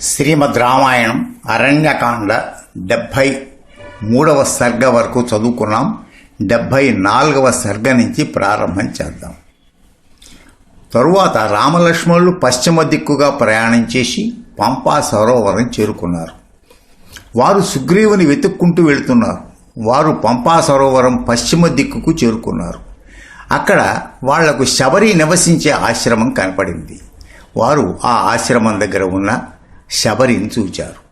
శ్రీమద్ రామాయణం అరణ్యకాండ డెబ్భై మూడవ సర్గ వరకు చదువుకున్నాం. డెబ్భై నాలుగవ సర్గ నుంచి ప్రారంభం చేద్దాం. తరువాత రామలక్ష్మణులు పశ్చిమ దిక్కుగా ప్రయాణం చేసి పంపా సరోవరం చేరుకున్నారు. వారు సుగ్రీవుని వెతుక్కుంటూ వెళుతున్నారు. వారు పంపా సరోవరం పశ్చిమ దిక్కుకు చేరుకున్నారు. అక్కడ వాళ్ళకు శబరి నివసించే ఆశ్రమం కనపడింది. వారు ఆ ఆశ్రమం దగ్గర ఉన్న శబరిని చూచారు.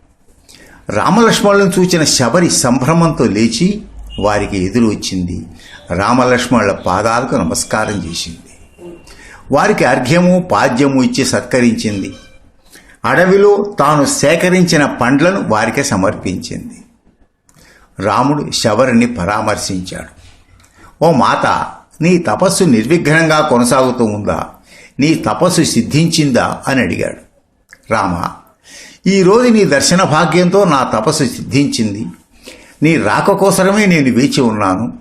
రామలక్ష్మణులను చూచిన శబరి సంభ్రమంతో లేచి వారికి ఎదురు వచ్చింది. రామలక్ష్మణుల పాదాలకు నమస్కారం చేసింది. వారికి అర్ఘ్యము పాద్యము ఇచ్చి సత్కరించింది. అడవిలో తాను సేకరించిన పండ్లను వారికి సమర్పించింది. రాముడు శబరిని పరామర్శించాడు. ఓ మాత నీ తపస్సు నిర్విఘ్నంగా కొనసాగుతూ ఉందా? నీ తపస్సు సిద్ధించిందా? అని అడిగాడు. రామ ఈరోజు నీ దర్శన భాగ్యంతో నా తపస్సు సిద్ధించింది. నీ రాక కోసమే నేను వేచి ఉన్నాను.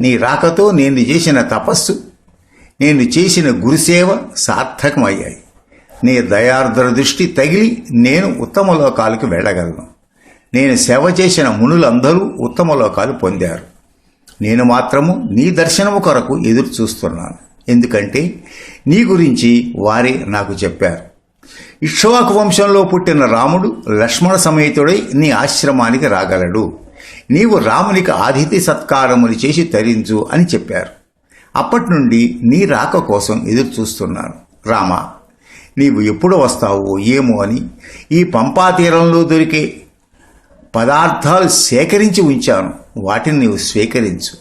నీ రాకతో నేను చేసిన తపస్సు నేను చేసిన గురుసేవ సార్థకమయ్యాయి. నీ దయార్ద్ర దృష్టి తగిలి నేను ఉత్తమ లోకాలకు వెళ్ళగలను. నేను సేవ చేసిన మునులందరూ ఉత్తమ లోకాలు పొందారు. నేను మాత్రము నీ దర్శనము కొరకు ఎదురు చూస్తున్నాను ఎందుకంటే నీ గురించి వారే నాకు చెప్పారు. ఇక్ష్వాకు వంశంలో పుట్టిన రాముడు లక్ష్మణ సమేతుడై నీ ఆశ్రమానికి రాగలడు. నీవు రామునికి ఆతిథ్య సత్కారములు చేసి తరించు అని చెప్పారు. అప్పటి నుండి నీ రాక కోసం ఎదురు చూస్తున్నాను. రామ నీవు ఎప్పుడు వస్తావో ఏమో అని ఈ పంపా తీరంలో దొరికే పదార్థాలు సేకరించి ఉంచాను. వాటిని నీవు స్వీకరించు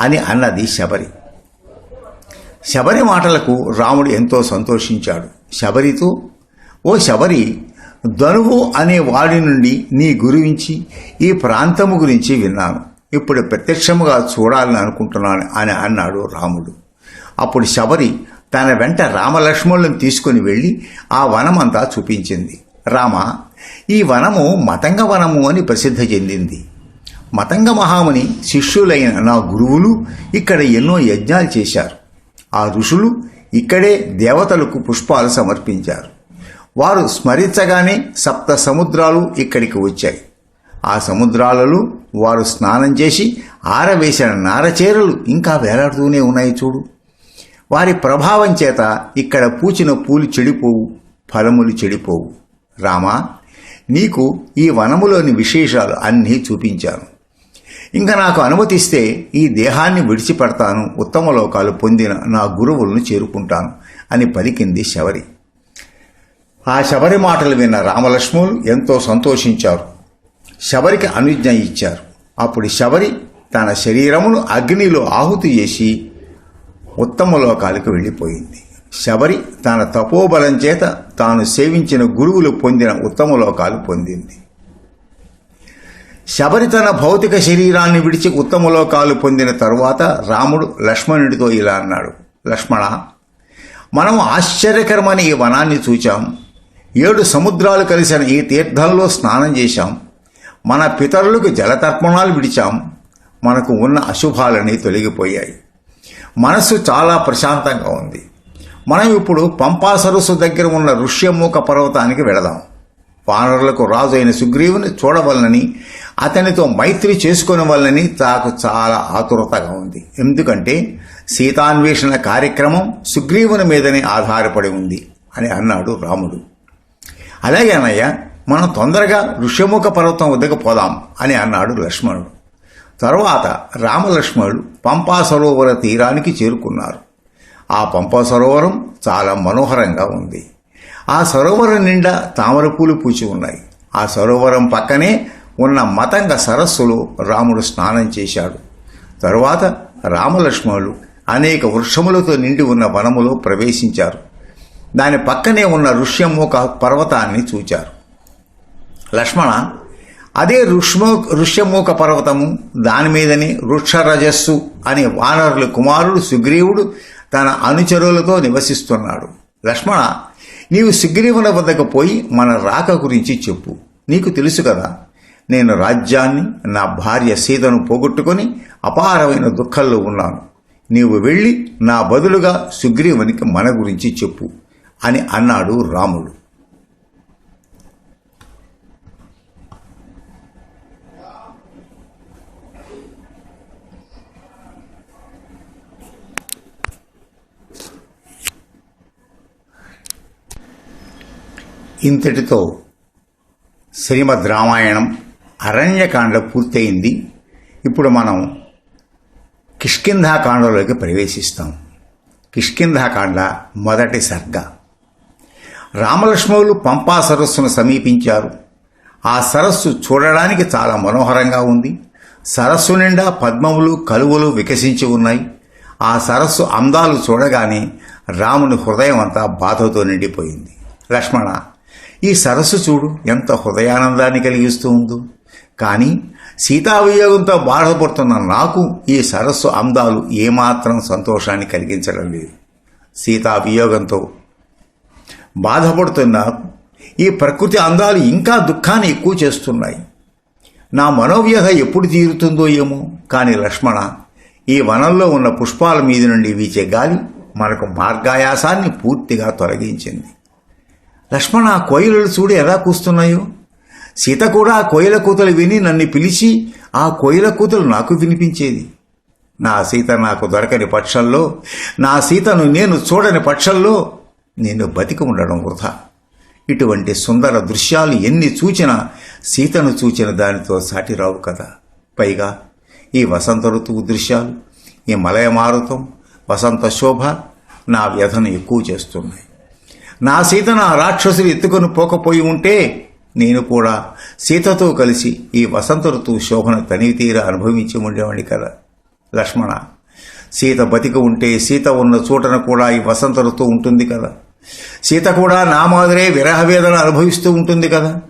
అని అన్నది శబరి. శబరి మాటలకు రాముడు ఎంతో సంతోషించాడు. శబరితో ఓ శబరి ధనువు అనే వాడి నుండి నీ గురించి ఈ ప్రాంతము గురించి విన్నాను. ఇప్పుడు ప్రత్యక్షముగా చూడాలని అనుకుంటున్నాను అని అన్నాడు రాముడు. అప్పుడు శబరి తన వెంట రామలక్ష్మణులను తీసుకుని వెళ్ళి ఆ వనమంతా చూపించింది. రామ ఈ వనము మతంగ వనము అని ప్రసిద్ధి చెందింది. మతంగ మహాముని శిష్యులైన నా గురువులు ఇక్కడ ఎన్నో యజ్ఞాలు చేశారు. ఆ ఋషులు ఇక్కడే దేవతలకు పుష్పాలు సమర్పించారు. వారు స్మరించగానే సప్త సముద్రాలు ఇక్కడికి వచ్చాయి. ఆ సముద్రాలలో వారు స్నానం చేసి ఆరవేసిన నారచేరలు ఇంకా వేలాడుతూనే ఉన్నాయి చూడు. వారి ప్రభావం చేత ఇక్కడ పూచిన పూలు చెడిపోవు ఫలములు చెడిపోవు. రామా నీకు ఈ వనములోని విశేషాలు అన్నీ చూపించాను. ఇంకా నాకు అనుమతిస్తే ఈ దేహాన్ని విడిచిపెడతాను ఉత్తమ లోకాలు పొందిన నా గురువులను చేరుకుంటాను అని పలికింది శవరి ఆ శబరి మాటలు విన్న రామలక్ష్మణులు ఎంతో సంతోషించారు. శబరికి అనుజ్ఞ ఇచ్చారు. అప్పుడు శబరి తన శరీరమును అగ్నిలో ఆహుతి చేసి ఉత్తమ లోకాలకు వెళ్ళిపోయింది. శబరి తన తపోబలం చేత తాను సేవించిన గురువులు పొందిన ఉత్తమ లోకాలు పొందింది. శబరి తన భౌతిక శరీరాన్ని విడిచి ఉత్తమ లోకాలు పొందిన తరువాత రాముడు లక్ష్మణుడితో ఇలా అన్నాడు. లక్ష్మణ మనం ఆశ్చర్యకరమైన ఈ వనాన్ని చూచాం. ఏడు సముద్రాలు కలిసిన ఈ తీర్థంలో స్నానం చేశాం. మన పితరులకు జలతర్పణాలు విడిచాం. మనకు ఉన్న అశుభాలని తొలగిపోయాయి. మనస్సు చాలా ప్రశాంతంగా ఉంది. మనం ఇప్పుడు పంపా సరస్సు దగ్గర ఉన్న ఋష్యమూక పర్వతానికి వెళదాం. వానరులకు రాజు అయిన సుగ్రీవుని చూడవలనని అతనితో మైత్రి చేసుకుని వలనని తాకు చాలా ఆతురతగా ఉంది. ఎందుకంటే సీతాన్వేషణ కార్యక్రమం సుగ్రీవుని మీదనే ఆధారపడి ఉంది అని అన్నాడు రాముడు. అలాగే అన్నయ్య మనం తొందరగా ఋష్యముఖ పర్వతం వద్దకు పోదాం అని అన్నాడు లక్ష్మణుడు. తరువాత రామలక్ష్మణుడు పంపా సరోవర తీరానికి చేరుకున్నారు. ఆ పంపా సరోవరం చాలా మనోహరంగా ఉంది. ఆ సరోవరం నిండా తామర పూలు పూచి ఉన్నాయి. ఆ సరోవరం పక్కనే ఉన్న మతంగ సరస్సులో రాముడు స్నానం చేశాడు. తరువాత రామలక్ష్మణులు అనేక వృక్షములతో నిండి ఉన్న వనములో ప్రవేశించారు. దాని పక్కనే ఉన్న ఋష్యముఖ పర్వతాన్ని చూచారు. లక్ష్మణ అదే ఋష్మో ఋష్యమూక పర్వతము దాని మీదనే వృక్షరజస్సు అనే వానరుల కుమారుడు సుగ్రీవుడు తన అనుచరులతో నివసిస్తున్నాడు. లక్ష్మణ నీవు సుగ్రీవుని వద్దకు పోయి మన రాక గురించి చెప్పు. నీకు తెలుసు కదా నేను రాజ్యాన్ని నా భార్య సీతను పోగొట్టుకొని అపారమైన దుఃఖంలో ఉన్నాను. నీవు వెళ్ళి నా బదులుగా సుగ్రీవునికి మన గురించి చెప్పు. అని అన్నాడు రాముడు. ఇంతటితో శ్రీమద్ రామాయణం అరణ్యకాండ పూర్తయింది. ఇప్పుడు మనం కిష్కింధాకాండలోకి ప్రవేశిస్తాం. కిష్కింధాకాండ మొదటి సర్గా. రామలక్ష్మణులు పంపా సరస్సును సమీపించారు. ఆ సరస్సు చూడడానికి చాలా మనోహరంగా ఉంది. సరస్సు నిండా పద్మములు కలువలు వికసించి ఉన్నాయి. ఆ సరస్సు అందాలు చూడగానే రాముని హృదయం అంతా బాధతో నిండిపోయింది. లక్ష్మణ ఈ సరస్సు చూడు ఎంత హృదయానందాన్ని కలిగిస్తూ ఉందో. కానీ సీతావియోగంతో బాధపడుతున్న నాకు ఈ సరస్సు అందాలు ఏమాత్రం సంతోషాన్ని కలిగించడం లేదు. సీతా వియోగంతో బాధపడుతున్న ఈ ప్రకృతి అందాలు ఇంకా దుఃఖాన్ని ఎక్కువ చేస్తున్నాయి. నా మనోవ్యధ ఎప్పుడు తీరుతుందో ఏమో? కానీ లక్ష్మణ ఈ వనంలో ఉన్న పుష్పాల మీద నుండి వీచే గాలి మనకు మార్గాయాసాన్ని పూర్తిగా తొలగించింది. లక్ష్మణ ఆ కోయిలలు చూడు ఎలా కూస్తున్నాయో? సీత కూడా ఆ కోయిల కూతలు విని నన్ను పిలిచి ఆ కోయిల కూతలు నాకు వినిపించేది. నా సీత నాకు దొరకని పక్షంలో నా సీతను నేను చూడని పక్షంలో నేను బతికి ఉండడం వృధా. ఇటువంటి సుందర దృశ్యాలు ఎన్ని చూచినా సీతను చూచిన దానితో సాటిరావు కదా. పైగా ఈ వసంత ఋతువు దృశ్యాలు ఈ మలయ మారుతం వసంత శోభ నా వ్యధను ఎక్కువ చేస్తున్నాయి. నా సీతను ఆ రాక్షసులు ఎత్తుకొని పోకపోయి ఉంటే నేను కూడా సీతతో కలిసి ఈ వసంత ఋతువు శోభను తనివి తీర అనుభవించి ఉండేవాడిని కదా. లక్ష్మణ సీత బతికి ఉంటే సీత ఉన్న చోటన కూడా ఈ వసంత ఋతువు ఉంటుంది కదా. సీత కూడా నా మాదిరే విరహవేదన అనుభవిస్తూ ఉంటుంది కదా.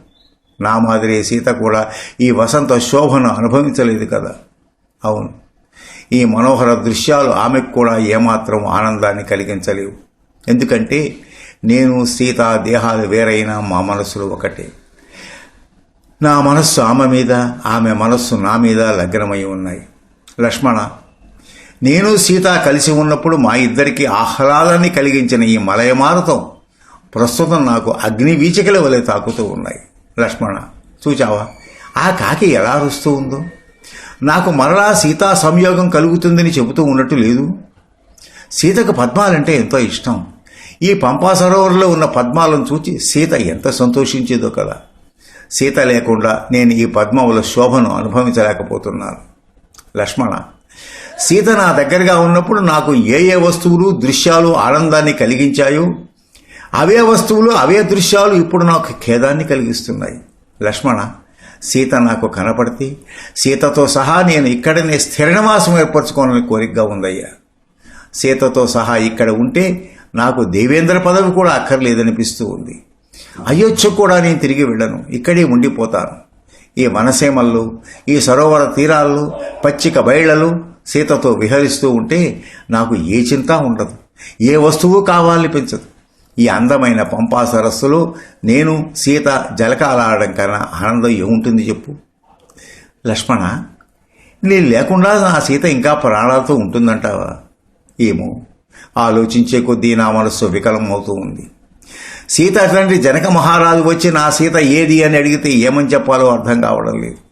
నా మాదిరే సీత కూడా ఈ వసంత శోభను అనుభవించలేదు కదా. అవును. ఈ మనోహర దృశ్యాలు ఆమెకు కూడా ఏమాత్రం ఆనందాన్ని కలిగించలేవు. ఎందుకంటే నేను సీత దేహాలు వేరైనా మా మనసులు ఒకటే. నా మనస్సు ఆమె మీద ఆమె మనస్సు నా మీద లగ్నమై ఉన్నాయి. లక్ష్మణ నేను సీత కలిసి ఉన్నప్పుడు మా ఇద్దరికి ఆహ్లాదాన్ని కలిగించిన ఈ మలయమారుతం ప్రస్తుతం నాకు అగ్ని వీచికల వలె తాకుతూ ఉన్నాయి. లక్ష్మణ చూచావా? ఆ కాకి ఎలా అరుస్తూ ఉందో? నాకు మరలా సీతా సంయోగం కలుగుతుందని చెబుతూ ఉన్నట్టు లేదు. సీతకు పద్మాలంటే ఎంతో ఇష్టం. ఈ పంపా సరోవరంలో ఉన్న పద్మాలను చూచి సీత ఎంత సంతోషించేదో కదా. సీత లేకుండా నేను ఈ పద్మముల శోభను అనుభవించలేకపోతున్నాను. లక్ష్మణ సీత నా దగ్గరగా ఉన్నప్పుడు నాకు ఏ ఏ వస్తువులు దృశ్యాలు ఆనందాన్ని కలిగించాయో అవే వస్తువులు అవే దృశ్యాలు ఇప్పుడు నాకు ఖేదాన్ని కలిగిస్తున్నాయి. లక్ష్మణ సీత నాకు కనపడితే సీతతో సహా నేను ఇక్కడనే స్థిర నివాసం ఏర్పరచుకోవాలని కోరికగా ఉందయ్యా. సీతతో సహా ఇక్కడ ఉంటే నాకు దేవేంద్ర పదవి కూడా అక్కర్లేదనిపిస్తూ ఉంది. అయోధ్య కూడా నేను తిరిగి వెళ్ళను. ఇక్కడే ఉండిపోతాను. ఈ వనసీమల్లో ఈ సరోవర తీరాల్లో పచ్చిక బయళ్ళలో సీతతో విహరిస్తూ ఉంటే నాకు ఏ చింత ఉండదు. ఏ వస్తువు కావాలనిపించదు ఈ అందమైన పంపా సరస్సులో నేను సీత జలకాలాడడం కన్నా ఆనందం ఏముంటుంది చెప్పు. లక్ష్మణ నేను లేకుండా నా సీత ఇంకా ప్రాణాలతో ఉంటుందంటావా? ఏమో. ఆలోచించే కొద్దీ నా మనస్సు వికలం అవుతూ ఉంది. సీత తండ్రి జనక మహారాజు వచ్చి నా సీత ఏది అని అడిగితే ఏమని చెప్పాలో అర్థం కావడం లేదు.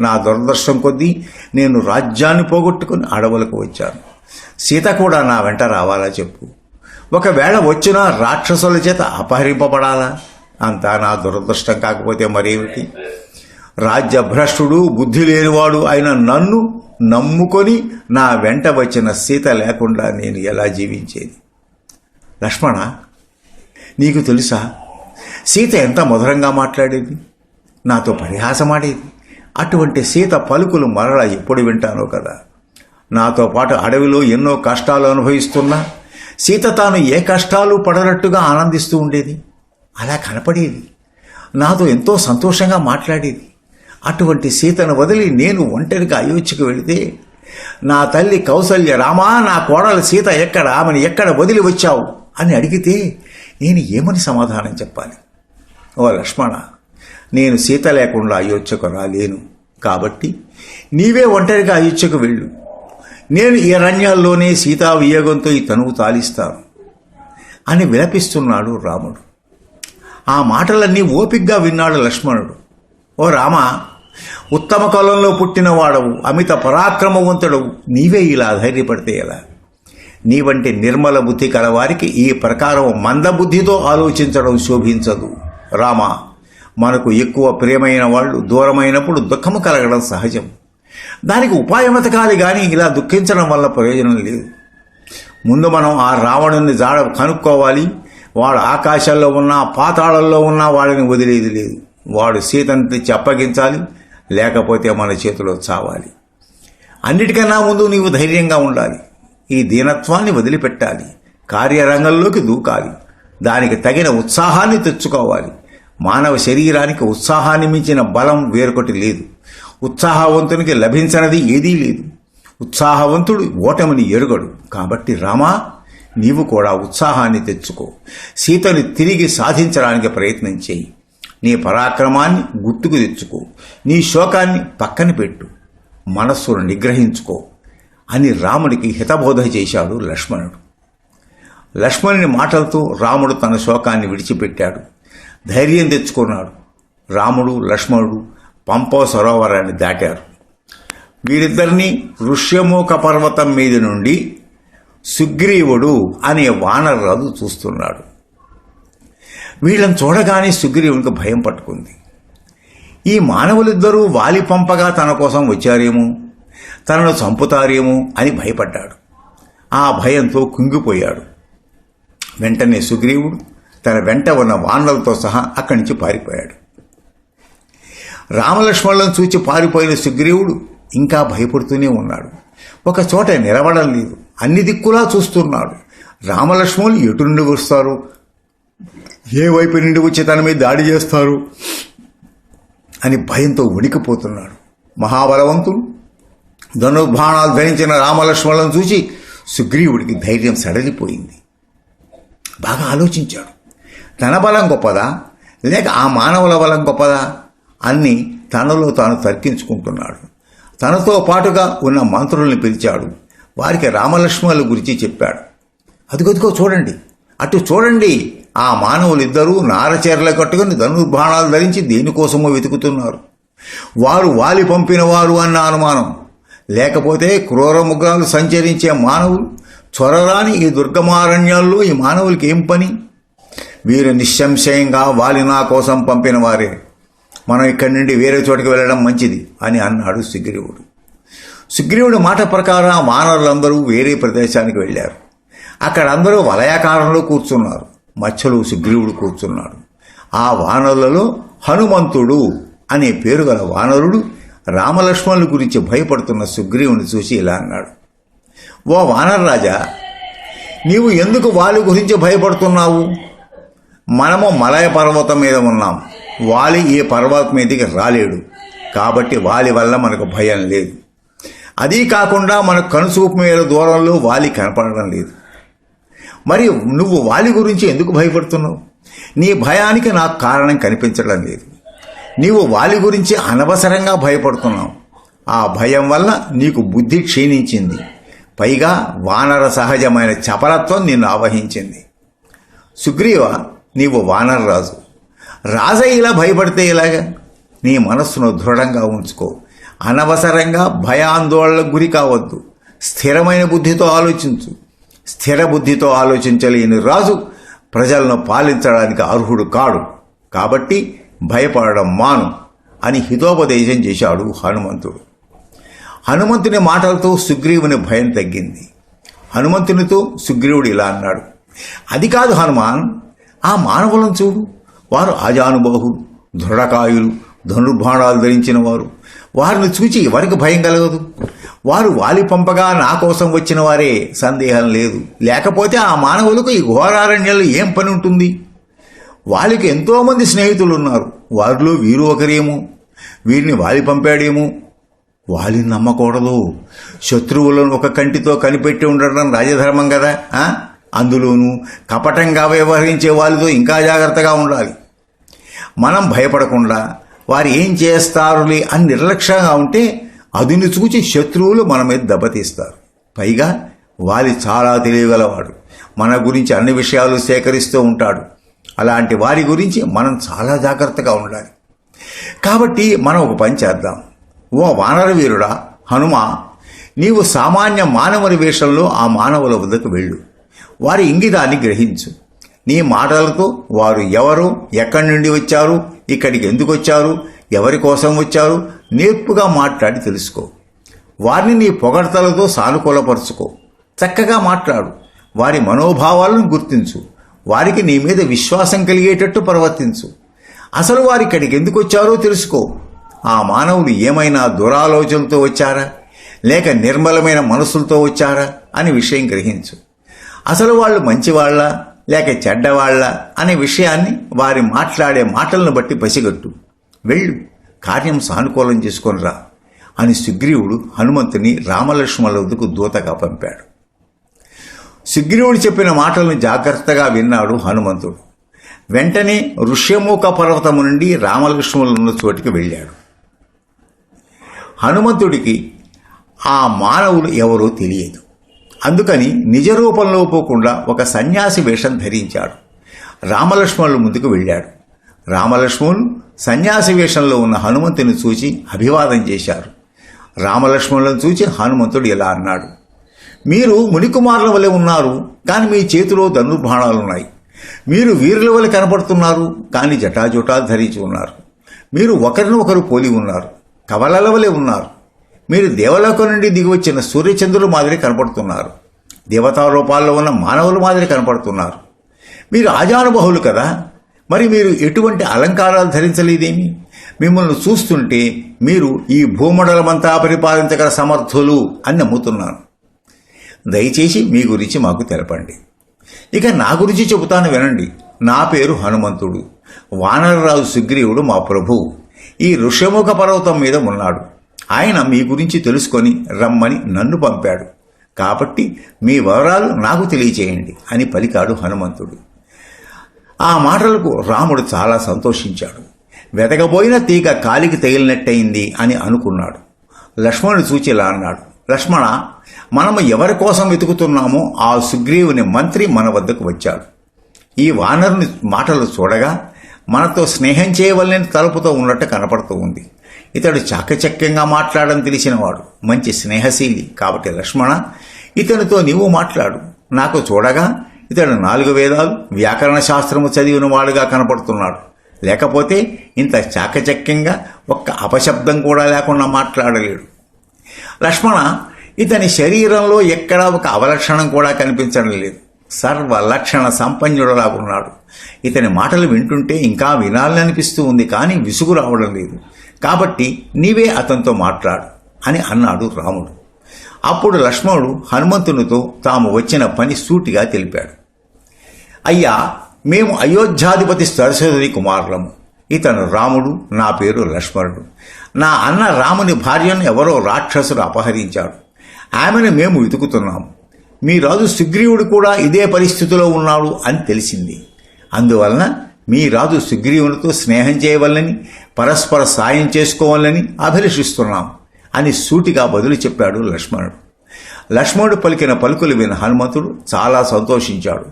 నా దురదృష్టం కొద్దీ నేను రాజ్యాన్ని పోగొట్టుకుని అడవులకు వచ్చాను. సీత కూడా నా వెంట రావాలా చెప్పు. ఒకవేళ వచ్చినా రాక్షసుల చేత అపహరింపబడాలా? అంతా నా దురదృష్టం కాకపోతే మరేమిటి? రాజ్యభ్రష్టుడు బుద్ధి లేనివాడు అయిన నన్ను నమ్ముకొని నా వెంట వచ్చిన సీత లేకుండా నేను ఎలా జీవించేది? లక్ష్మణ నీకు తెలుసా? సీత ఎంత మధురంగా మాట్లాడేది? నాతో పరిహాసమాడేది? అటువంటి సీత పలుకులు మరలా ఎప్పుడు వింటానో కదా. నాతో పాటు అడవిలో ఎన్నో కష్టాలు అనుభవిస్తున్నా సీత తాను ఏ కష్టాలు పడనట్టుగా ఆనందిస్తూ ఉండేది? అలా కనపడేది. నాతో ఎంతో సంతోషంగా మాట్లాడేది. అటువంటి సీతను వదిలి నేను ఒంటరిగా అయోధ్యకు వెళితే నా తల్లి కౌసల్య రామా నా కోడలు సీత ఎక్కడ? ఆమెను ఎక్కడ వదిలి వచ్చావు? అని అడిగితే నేను ఏమని సమాధానం చెప్పాలి? ఓ లక్ష్మణ నేను సీత లేకుండా అయోధ్యకు రాలేను. కాబట్టి నీవే ఒంటరిగా అయోధ్యకు వెళ్ళు. నేను ఈ అరణ్యాల్లోనే సీతా వియోగంతో ఈ తనువు తాలిస్తాను అని విలపిస్తున్నాడు రాముడు. ఆ మాటలన్నీ ఓపిగ్గా విన్నాడు లక్ష్మణుడు. ఓ రామ ఉత్తమ కాలంలో పుట్టినవాడవు అమిత పరాక్రమవంతుడవు. నీవే ఇలా ధైర్యపడితే ఎలా? నీ వంటి నిర్మల బుద్ధి కలవారికి ఈ ప్రకారం మందబుద్ధితో ఆలోచించడం శోభించదు. రామ మనకు ఎక్కువ ప్రియమైన వాళ్ళు దూరమైనప్పుడు దుఃఖము కలగడం సహజం. దానికి ఉపాయం వెతకాలి కానీ ఇలా దుఃఖించడం వల్ల ప్రయోజనం లేదు. ముందు మనం ఆ రావణుని జాడ కనుక్కోవాలి. వాడు ఆకాశాల్లో ఉన్నా పాతాళల్లో ఉన్నా వాడిని వదిలేది లేదు. వాడు సీతను తెచ్చి అప్పగించాలి లేకపోతే మన చేతిలో చావాలి. అన్నిటికన్నా ముందు నీవు ధైర్యంగా ఉండాలి. ఈ దీనత్వాన్ని వదిలిపెట్టాలి. కార్యరంగంలోకి దూకాలి. దానికి తగిన ఉత్సాహాన్ని తెచ్చుకోవాలి. మానవ శరీరానికి ఉత్సాహాన్ని మించిన బలం వేరొకటి లేదు. ఉత్సాహవంతునికి లభించనది ఏదీ లేదు. ఉత్సాహవంతుడు ఓటమిని ఎరుగడు. కాబట్టి రామా నీవు కూడా ఉత్సాహాన్ని తెచ్చుకో. సీతను తిరిగి సాధించడానికి ప్రయత్నం చేయి. నీ పరాక్రమాన్ని గుర్తుకు తెచ్చుకో. నీ శోకాన్ని పక్కన పెట్టు. మనస్సును నిగ్రహించుకో అని రాముడికి హితబోధ చేశాడు లక్ష్మణుడు. లక్ష్మణుని మాటలతో రాముడు తన శోకాన్ని విడిచిపెట్టాడు. ధైర్యం తెచ్చుకున్నాడు. రాముడు లక్ష్మణుడు పంపో సరోవరాన్ని దాటారు. వీరిద్దరినీ ఋష్యమూక పర్వతం మీద నుండి సుగ్రీవుడు అనే వానరరాజు చూస్తున్నాడు. వీళ్ళని చూడగానే సుగ్రీవునికి భయం పట్టుకుంది. ఈ మానవులిద్దరూ వాలి పంపగా తన కోసం వచ్చారేమో తనను చంపుతారేమో అని భయపడ్డాడు. ఆ భయంతో కుంగిపోయాడు. వెంటనే సుగ్రీవుడు తన వెంట ఉన్న వానలతో సహా అక్కడి నుంచి పారిపోయాడు. రామలక్ష్మణులను చూచి పారిపోయిన సుగ్రీవుడు ఇంకా భయపడుతూనే ఉన్నాడు. ఒక చోట నిలబడం లేదు. అన్ని దిక్కులా చూస్తున్నాడు. రామలక్ష్మణులు ఎటు నుండి వస్తారు? ఏ వైపు నుండి వచ్చి తన మీద దాడి చేస్తారు? అని భయంతో ఉడికిపోతున్నాడు. మహాబలవంతుడు. ధనుర్బాణాలు ధరించిన రామలక్ష్మణులను చూసి సుగ్రీవుడికి ధైర్యం సడలిపోయింది. బాగా ఆలోచించాడు. తన బలం గొప్పదా? లేక ఆ మానవుల బలం గొప్పదా? అన్ని తనలో తాను తర్కించుకుంటున్నాడు. తనతో పాటుగా ఉన్న మంత్రుల్ని పిలిచాడు. వారికి రామలక్ష్మణుల గురించి చెప్పాడు. అదిగదిగో చూడండి. అటు చూడండి. ఆ మానవులిద్దరూ నారచీరలు కట్టుకుని ధనుర్బాణాలు ధరించి దేనికోసమో వెతుకుతున్నారు. వారు వాలి పంపిన వారు అన్న అనుమానం. లేకపోతే క్రూర ముగ్రాలు సంచరించే మానవులు చొరరాని ఈ దుర్గమారణ్యాల్లో ఈ మానవులకి ఏం పని? వీరు నిస్సంశయంగా వాలి నా కోసం పంపిన వారే. మనం ఇక్కడి నుండి వేరే చోటికి వెళ్ళడం మంచిది అని అన్నాడు సుగ్రీవుడు. సుగ్రీవుడి మాట ప్రకారం ఆ వానరులందరూ వేరే ప్రదేశానికి వెళ్ళారు. అక్కడ అందరూ వలయాకారంలో కూర్చున్నారు. మధ్యలో సుగ్రీవుడు కూర్చున్నాడు. ఆ వానరులలో హనుమంతుడు అనే పేరు గల వానరుడు రామలక్ష్మణుల గురించి భయపడుతున్న సుగ్రీవుని చూసి ఇలా అన్నాడు. ఓ వానరరాజా నీవు ఎందుకు వాళ్ళ గురించి భయపడుతున్నావు? మనము మలయ పర్వతం మీద ఉన్నాం. వాలి ఈ పర్వతం మీదకి రాలేడు. కాబట్టి వాలి వల్ల మనకు భయం లేదు. అదీ కాకుండా మన కనుసూపు మీద దూరంలో వాలి కనపడడం లేదు. మరి నువ్వు వాలి గురించి ఎందుకు భయపడుతున్నావు? నీ భయానికి నాకు కారణం కనిపించడం లేదు. నీవు వాలి గురించి అనవసరంగా భయపడుతున్నావు. ఆ భయం వల్ల నీకు బుద్ధి క్షీణించింది. పైగా వానర సహజమైన చపలత్వం నిన్ను ఆవహించింది. సుగ్రీవ నీవు వానర్రాజు రాజై. ఇలా భయపడితే ఇలాగా నీ మనస్సును దృఢంగా ఉంచుకో. అనవసరంగా భయాందోళనకు గురి కావద్దు. స్థిరమైన బుద్ధితో ఆలోచించు. స్థిర బుద్ధితో ఆలోచించలేని రాజు ప్రజలను పాలించడానికి అర్హుడు కాడు. కాబట్టి భయపడడం మాను అని హితోపదేశం చేశాడు హనుమంతుడు. హనుమంతుని మాటలతో సుగ్రీవుని భయం తగ్గింది. హనుమంతునితో సుగ్రీవుడు ఇలా అన్నాడు. అది కాదు హనుమాన్ ఆ మానవులను చూడు. వారు ఆజానుబాహులు దృఢకాయులు ధనుర్బాణాలు ధరించిన వారు వారిని చూచి ఎవరికి భయం కలగదు? వారు వాలి పంపగా నా కోసం వచ్చిన వారే సందేహం లేదు. లేకపోతే ఆ మానవులకు ఈ ఘోరారణ్యంలో ఏం పని ఉంటుంది? వాళ్ళకి ఎంతోమంది స్నేహితులు ఉన్నారు వారిలో వీరు ఒకరేమో. వీరిని వాలి పంపాడేమో. వాలిని నమ్మకూడదు. శత్రువులను ఒక కంటితో కనిపెట్టి ఉండడం రాజధర్మం కదా అందులోనూ కపటంగా వ్యవహరించే వాళ్ళతో ఇంకా జాగ్రత్తగా ఉండాలి. మనం భయపడకుండా వారు ఏం చేస్తారులే అని నిర్లక్ష్యంగా ఉంటే అదుని చూచి శత్రువులు మన మీద దెబ్బతీస్తారు. పైగా వాలి చాలా తెలియగలవాడు మన గురించి అన్ని విషయాలు సేకరిస్తూ ఉంటాడు. అలాంటి వారి గురించి మనం చాలా జాగ్రత్తగా ఉండాలి. కాబట్టి మనం ఒక పని చేద్దాం. ఓ వానరవీరుడా హనుమ నీవు సామాన్య మానవుని వేషంలో ఆ మానవుల వద్దకు వెళ్ళు. వారి ఇంగితాన్ని గ్రహించు. నీ మాటలతో వారు ఎవరు ఎక్కడి నుండి వచ్చారు ఇక్కడికి ఎందుకు వచ్చారు ఎవరి కోసం వచ్చారు నేర్పుగా మాట్లాడి తెలుసుకో. వారిని నీ పొగడతలతో సానుకూలపరుచుకో. చక్కగా మాట్లాడు. వారి మనోభావాలను గుర్తించు. వారికి నీ మీద విశ్వాసం కలిగేటట్టు ప్రవర్తించు. అసలు వారు ఇక్కడికి ఎందుకు వచ్చారో తెలుసుకో. ఆ మానవులు ఏమైనా దురాలోచనలతో వచ్చారా? లేక నిర్మలమైన మనసులతో వచ్చారా? అని విషయం గ్రహించు. అసలు వాళ్ళు మంచివాళ్ళ లేక చెడ్డవాళ్ళ అనే విషయాన్ని వారి మాట్లాడే మాటలను బట్టి పసిగట్టు. వెళ్ళు కార్యం సానుకూలం చేసుకొని రా అని సుగ్రీవుడు హనుమంతుని రామలక్ష్మణుల వద్దకు దూతగా పంపాడు. సుగ్రీవుడు చెప్పిన మాటలను జాగ్రత్తగా విన్నాడు హనుమంతుడు. వెంటనే ఋష్యముఖ పర్వతము నుండి రామలక్ష్మణులు ఉన్న చోటికి వెళ్ళాడు. హనుమంతుడికి ఆ మానవులు ఎవరో తెలియదు. అందుకని నిజ రూపంలో పోకుండా ఒక సన్యాసి వేషం ధరించాడు. రామలక్ష్మణులు ముందుకు వెళ్ళాడు. రామలక్ష్మణులు సన్యాసి వేషంలో ఉన్న హనుమంతుని చూచి అభివాదం చేశారు. రామలక్ష్మణులను చూచి హనుమంతుడు ఇలా అన్నాడు మీరు మునికుమారుల వలె ఉన్నారు కానీ మీ చేతిలో ధనుర్బాణాలున్నాయి మీరు వీరుల వలె కనపడుతున్నారు కానీ జటాజుటాలు ధరించి ఉన్నారు. మీరు ఒకరిని ఒకరు పోలి ఉన్నారు కవలల వలె ఉన్నారు. మీరు దేవలోకం నుండి దిగివచ్చిన సూర్యచంద్రుల మాదిరి కనపడుతున్నారు. దేవతా రూపాల్లో ఉన్న మానవుల మాదిరి కనపడుతున్నారు. మీరు ఆజానుబహులు కదా. మరి మీరు ఎటువంటి అలంకారాలు ధరించలేదేమి? మిమ్మల్ని చూస్తుంటే మీరు ఈ భూమండలమంతా పరిపాలించగల సమర్థులు అని నమ్ముతున్నాను దయచేసి మీ గురించి మాకు తెలపండి. ఇక నా గురించి చెబుతాను వినండి. నా పేరు హనుమంతుడు. వానరరాజు సుగ్రీవుడు మా ప్రభువు ఈ ఋషముఖ పర్వతం మీద ఉన్నాడు. ఆయన మీ గురించి తెలుసుకొని రమ్మని నన్ను పంపాడు. కాబట్టి మీ వివరాలు నాకు తెలియచేయండి అని పలికాడు హనుమంతుడు. ఆ మాటలకు రాముడు చాలా సంతోషించాడు. వెతకబోయిన తీగ కాలికి తగిలినట్టయింది అని అనుకున్నాడు. లక్ష్మణుడు చూచి ఇలా అన్నాడు. లక్ష్మణ మనము ఎవరి కోసం వెతుకుతున్నామో ఆ సుగ్రీవుని మంత్రి మన వద్దకు వచ్చాడు. ఈ వానరుని మాటలు చూడగా మనతో స్నేహం చేయవలని తలుపుతో ఉన్నట్టు కనపడుతూ ఉంది. ఇతడు చాకచక్యంగా మాట్లాడడం తెలిసినవాడు. మంచి స్నేహశీలి. కాబట్టి లక్ష్మణ ఇతనితో నీవు మాట్లాడు. నాకు చూడగా ఇతడు నాలుగు వేదాలు వ్యాకరణ శాస్త్రము చదివిన వాడుగా కనపడుతున్నాడు. లేకపోతే ఇంత చాకచక్యంగా ఒక్క అపశబ్దం కూడా లేకుండా మాట్లాడలేడు. లక్ష్మణ ఇతని శరీరంలో ఎక్కడా ఒక అవలక్షణం కూడా కనిపించడం లేదు. సర్వలక్షణ సంపన్నుడలా ఉన్నాడు ఇతని మాటలు వింటుంటే ఇంకా వినాలని అనిపిస్తూ ఉంది కానీ విసుగు రావడం లేదు. కాబట్టి నీవే అతనితో మాట్లాడు అని అన్నాడు రాముడు. అప్పుడు లక్ష్మణుడు హనుమంతునితో తాము వచ్చిన పని సూటిగా తెలిపాడు. అయ్యా మేము అయోధ్యాధిపతి సరస్వతి కుమారులము. ఇతను రాముడు నా పేరు లక్ష్మణుడు. నా అన్న రాముని భార్యను ఎవరో రాక్షసుడు అపహరించాడు. ఆమెను మేము వెతుకుతున్నాము. మీ రాజు సుగ్రీవుడు కూడా ఇదే పరిస్థితిలో ఉన్నాడు అని తెలిసింది. అందువలన మీ రాజు సుగ్రీవునితో స్నేహం చేయవలని పరస్పర సాయం చేసుకోవాలని అభిలషిస్తున్నాం అని సూటిగా బదులు చెప్పాడు లక్ష్మణుడు. లక్ష్మణుడు పలికిన పలుకులు విన హనుమంతుడు చాలా సంతోషించాడు.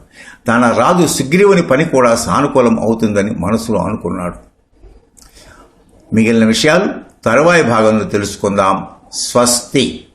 తన రాజు సుగ్రీవుని పని కూడా సానుకూలం అవుతుందని మనసులో అనుకున్నాడు. మిగిలిన విషయాలు తరువాయి భాగంలో తెలుసుకుందాం. స్వస్తి.